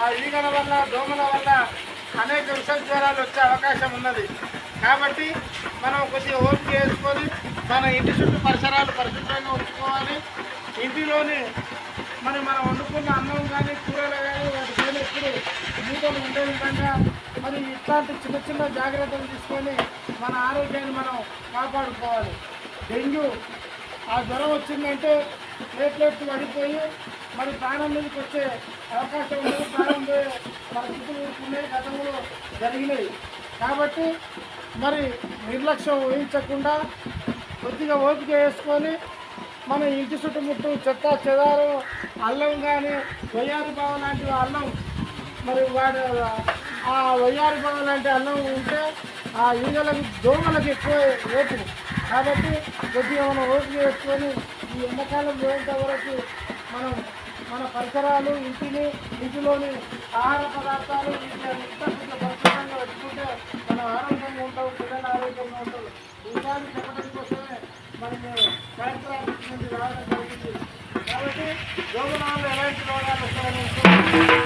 ఆ ఈగల వల్ల దోమల వల్ల అనేక విష జ్వరాలు వచ్చే అవకాశం ఉన్నది. కాబట్టి మనం కొద్దిగా ఓపిక వేసుకొని మన ఇంటి చుట్టూ పరిసరాలు పరిశుభ్రంగా ఉంచుకోవాలి. ఇంటిలోని మరి మనం వండుకున్న అన్నం కానీ కూరలు కానీ వాటి పైన జీవితం మూతలు ఉండే విధంగా మరి ఇట్లాంటి చిన్న చిన్న జాగ్రత్తలు తీసుకొని మన ఆరోగ్యాన్ని మనం కాపాడుకోవాలి. డెంగ్యూ ఆ జ్వరం వచ్చిందంటే ప్లేట్లెట్స్ పడిపోయి మరి ప్రాణం మీదకి వచ్చే అవకాశం ఉంది. ప్రాణం పరిస్థితులు ఉన్నాయి గతంలో జరిగినాయి కాబట్టి మరి నిర్లక్ష్యం వహించకుండా కొద్దిగా ఓపిక వేసుకొని మన ఇంటి చుట్టుముట్టు చెత్త చెదారు అల్లం కానీ వయ్యారి బావ లాంటి అల్లం మరి వాడు ఆ వయ్యారి బావ లాంటి అల్లం ఉంటే ఆ ఈగలకు దోమలకు ఎక్కువ ఓపు కాబట్టి కొద్దిగా మనం ఓపిక వేసుకొని ఈ ఎండాకాలం పోయేంత వరకు మనం మన పరిసరాలు ఇంటిని ఇంటిలోని ఆహార పదార్థాలు వీటిని అంతా పరిశుభ్రంగా పెట్టుకుంటే మనం ఆరోగ్యంగా ఉంటాం పిల్లలు ఆరోగ్యంగా ఉంటాం. ఈ విషయాన్ని చెప్పడం కోసమే మనము మేము కలెక్టర్ ఆఫీస్ నుంచి రావడం జరిగింది. కాబట్టి రోగనాలు ఎలాంటి రోగాలు వస్తాయని